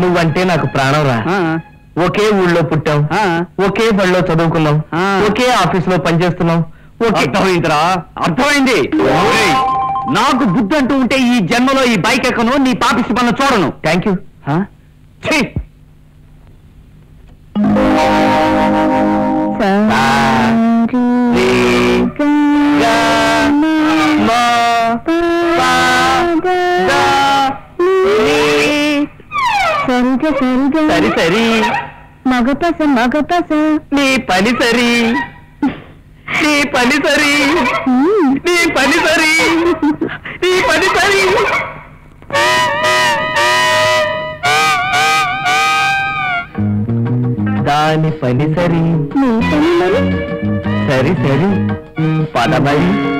నువ్వంటే నాకు ప్రాణం రా. ఒకే ఊళ్ళో పుట్టాం. ఒకే బడిలో చదువుకున్నాం. ఒకే ఆఫీస్లో పనిచేస్తున్నాం ఒకే అర్థమైందిరా. అర్థమైంది. నాకు బుద్ధి అంటూ ఉంటే ఈ జన్మలో ఈ బైక్ ఎక్కను నీ పాపిసి పనులు చూడను. థ్యాంక్ యూ సరి సరి. నీ పని సరి. నీ పని సరి. నీ పని సరి. నీ పని సరి. దాని పని సరి. నీ పని మరి? సరి సరి. పదమరి.